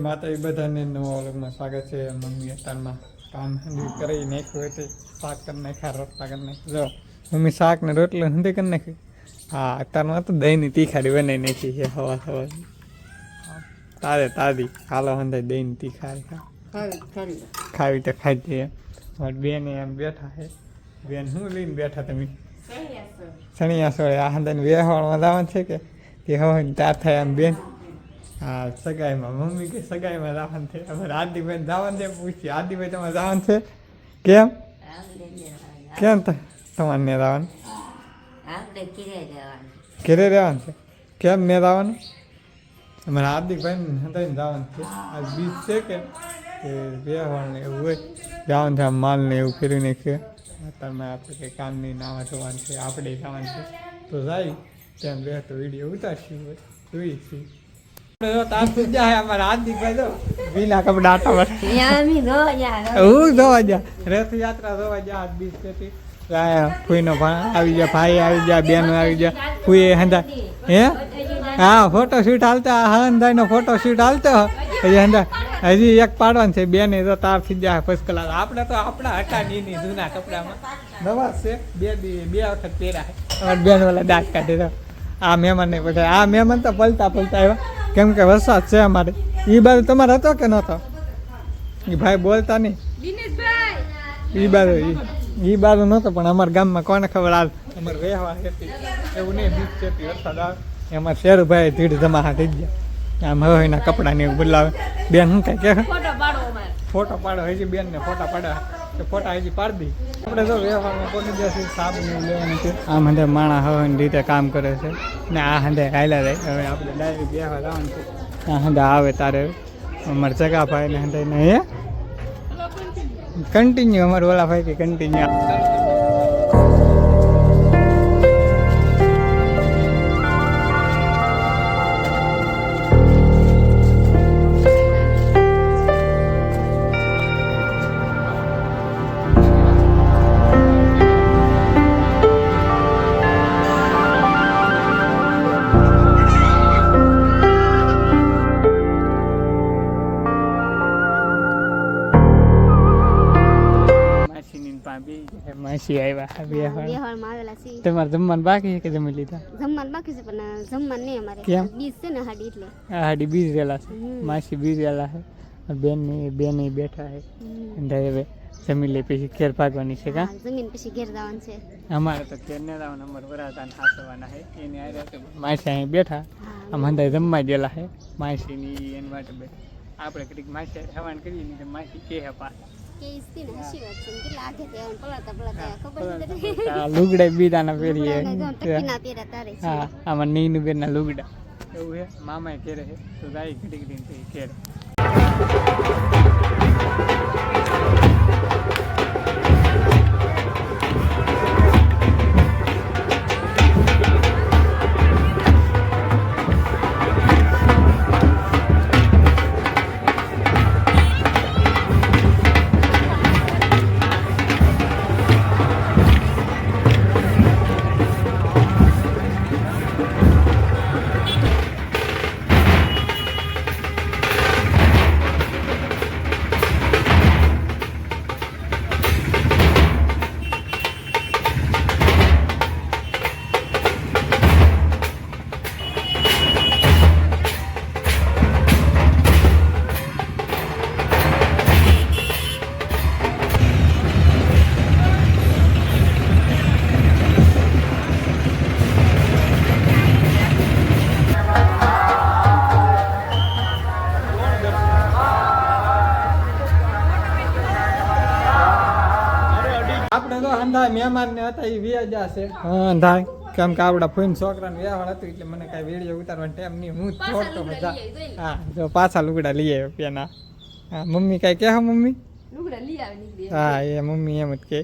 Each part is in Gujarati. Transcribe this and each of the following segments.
માતા એ બધાને નવા વ્લોગમાં સ્વાગત છે. મમ્મી અત્યારમાં કામ કરી નાખ્યું એટલે શાક કરી નાખ્યા રોટલા કરી નાખ્યા. જો મમ્મી શાક ને રોટલો હંધી કરી નાખ્યું. હા અત્યારમાં તો દહીંની તીખારી બનાવી નાખી છે હવા હવા તારે તારી. હાલો હંધાઈ દહીંની તીખારી ખાવી તો ખાઈ જઈએ મારી બેન એમ બેઠા છે. બેન શું લઈને બેઠા તમે? શનિયા સોળે આ હંધાને વેહવાળમાં લાવવાનું છે કે? તે હવે તાર થાય આમ બેન? હા, સગાઈમાં મમ્મી કે સગાઈમાં જવાનું છે. અમારે આદિભાઈ જવાનું છે પૂછી આદિભાઈ તમારે જવાનું છે? કેમ? કેમ તમારે ને જવાનું ઘેરે રહેવાનું છે. કેમ ને જવાનું અમારે હાર્દિકભાઈ હતા જવાનું છે. આ બીચ છે કે એ ને એવું હોય. જવાનું છે, આમ માલ એવું ફેરવીને છે. તમે આપણે કંઈ કામ નહીં નાવા જવાનું છે, આપણે જવાનું છે. તો જાય, ત્યાં બે તો વીડિયો ઉતારશું હોય. જોઈએ વિના કપડા આટા મારે હું જોવા જા રથયાત્રા જોવા જા આજ બીચ છે ફૂઈનો આવી ગયા ભાઈ આવી ગયા બેનો આવી ગયા ફૂઈ હંધા હે હા ફોટો શૂટ હાલતા હંધાઈ નો ફોટો હાલતો હજી હંધા હજી એક પાડવાનું છે, બેને તો તાર થઈ જાય ફર્સ્ટ ક્લાસ આપણે તો આપણા હતા ની જૂના કપડામાં. નવા છે. બે બે વખત પહેરા બેન વાળા દાંત કાઢે તો આ મહેમાન ને બધા. આ મહેમાન તો પલતા પલતા આવ્યા. કેમ કે વરસાદ છે અમારે. એ બાજુ તમારે હતો કે નહોતો? એ ભાઈ બોલતા નહીં. એ બાજુ એ બાજુ નહોતો પણ અમારા ગામમાં કોને ખબર હાલ? અમારે રહેવા હતી. એવું નહીં બીજ છે વરસાદ આવે. એમાં શેરુભાઈ ધીડ જમા થઈ ગયા. આમ હવે એના કપડાં ને એવું બદલાવે. બેન શું કાંઈ કે? ફોટો પાડો હજી બેન ને ફોટા પાડ્યા. તો ફોટા હજી પાડી આપણે જો વ્યવહારમાં પહોંચી જશે સાબુ લેવાનું માણા રીતે કામ કરે છે ને આ હંધે હાલ્યા જાય હવે આપણે ડાયરેક્ટ બેહવા આ હંધે આવે તારે. અમારે જગા ભાઈ ને હંધે હે? કન્ટિન્યુ અમારે ઓલા ભાઈ કે કન્ટિન્યુ માસી આવ્યા બેહવા બિહારમાં આવેલા છીએ. તમારે જમવાનું બાકી છે કે જમી લીધા? જમવાનું બાકી છે પણ જમવાનું નહીં અમારે. કેમ? બીજ છે ને હાડી એટલે. આ હાડી બીજ રેલા છે. માસી બીજ રેલા છે. બેન બેન બેઠા છે. હવે જમી લે પછી ખેર ભાગવાની છે કા? હા, જમીન પછી ઘેર જવાનું છે. અમારે તો ખેર ને લાવવાના અમારે વરાતા ને હાસવાના છે. એની આરે માસી અહીં બેઠા. આમ અંદર જમવા ગયેલા છે. માસીની એની માટે બે. આપણે કડીક માસી હવાન કરીએ ને માસી કે પાછા લુગડા બીજાના પહેરીએ હા આમાં નીનું બેન ના લુગડા. એવું છે? મામા ઘેરે છે. તો જાય ઘડી ઘડી ને ઘેરે. તો મહેમાન ને હતા એ વ્યાજા છે હા થાય કેમ કે આપડા ફોઈન છોકરાને વ્યવહાર હતું એટલે મને કઈ વીડિયો ઉતારવાનો ટાઈમ નહીં. હું છોડતો બધા હા જો પાછા લુગડા લઈ આવ્યો પેના હા મમ્મી કઈ કહે મમ્મી? હા એ મમ્મી એમ જ કે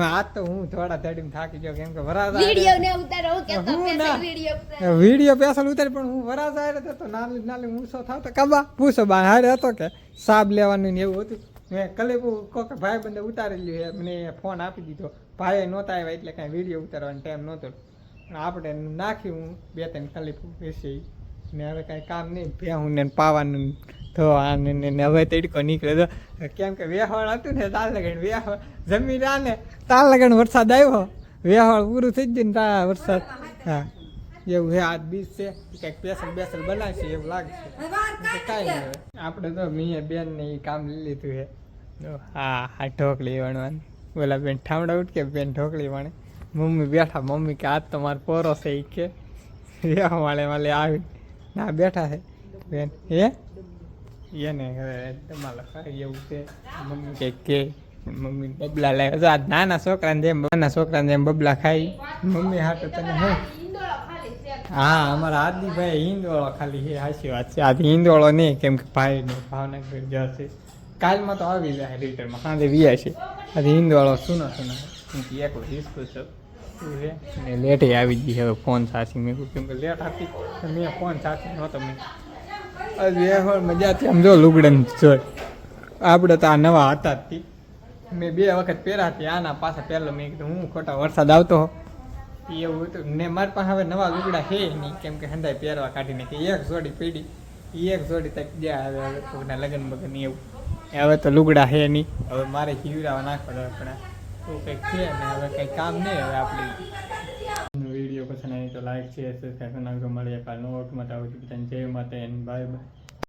આ તો હું થોડા ધડીને થાકી ગયો કેમ કે વરાજ વીડિયો ને ઉતારો કે તો હું ઉતારો ના. વીડિયો વીડિયો પેસલ ઉતારી પણ હું વરાજ હારે તો નાલી નાલી મૂસો થાવ તો કબા પૂછો બા હારે હતો કે સાબ લેવાનું ને એવું હતું? મેં કલેપુ કોક ભાઈ બંને ઉતારી લ્યો મને ફોન આપી દીધો. ભાઈ નહોતા આવ્યા એટલે કાંઈ વીડિયો ઉતારવાનો ટાઈમ નહોતો. પણ આપણે નાખી હું બે ત્રણ કલેપુ બેસી ને હવે કાંઈ કામ નહીં. ભેહું ને પાવાનું ધોવાનું ને ને હવે તડકો નીકળે તો કેમ કે વેહવાળ હતું ને તાલ લગન વેહવાળ જમીન આને તાલ લગન વરસાદ આવ્યો. વેહવાળ પૂરું થઈ ગયું ને તા વરસાદ. હા. એવું હે આજ બીજ છે. કંઈક પેસલ બેસલ બનાવશે એવું લાગશે કાંઈ નહીં હવે. આપણે તો મીએ બેન ને એ કામ લઈ લીધું જો હા હા ઢોકળી વણવાની. બોલા બેન ઠામડા ઉઠકે બેન ઢોકળી વણે. મમ્મી બેઠા મમ્મી કે આજ તમારો પોરો છે એ કે. રેવા વાળે વાલે આવી. ના બેઠા છે. બેન હે? એને તમારે ખાઈ એવું છે. મમ્મી કે કે. મમ્મી બબલા લાવ્યા. જો આ નાના છોકરાને જેમ નાના છોકરાને જેમ બબલા ખાઈ. મમ્મી હાટો તને હે. હા, અમારા આદિભાઈ હિંદોળો ખાલી છે, સાચી વાત છે. આજ હિંદોળો નહીં, કેમ કે ભાઈ ને ભાવનગર જશે કાલમાં તો આવી જાય રિટર્નમાં, સાંજે વ્યા છે. આજે હિંદોળો સુનો સુનો. એક હિસ્કો છે. ને લેટે આવી ગઈ હવે ફોન સાચી મેં કેમ કે લેટ હતી મેં ફોન સાચી નહોતો મેં. હોય મજાથી આમ જો લુગડન જોઈ આપણે તો આ નવા હતા જ. મેં બે વખત પહેર્યા હતી આના પાછા પહેલો મેં કીધું હું ખોટા વરસાદ આવતો હો. એવું હતું ને મારી પાસે હવે નવા લુગડા છે નહીં. કેમ કે હંધાઈ પહેરવા કાઢીને કે એક જોડી પીડી. એક જોડી તક ગયા હવે હવે કોઈના લગ્ન બગન એવું. હવે તો લુગડા છે નહીં. હવે મારે જીવડાવા નાખવા પણ એવું કંઈક છે ને હવે કંઈ કામ નહીં હવે આપણે. વીડિયો પસંદ આવી તો લાઈક છે સબસ્ક્રાઈબ નાખજો મળીએ કાલ નવો આવું આવજો બધાને. જય માતા બાય બાય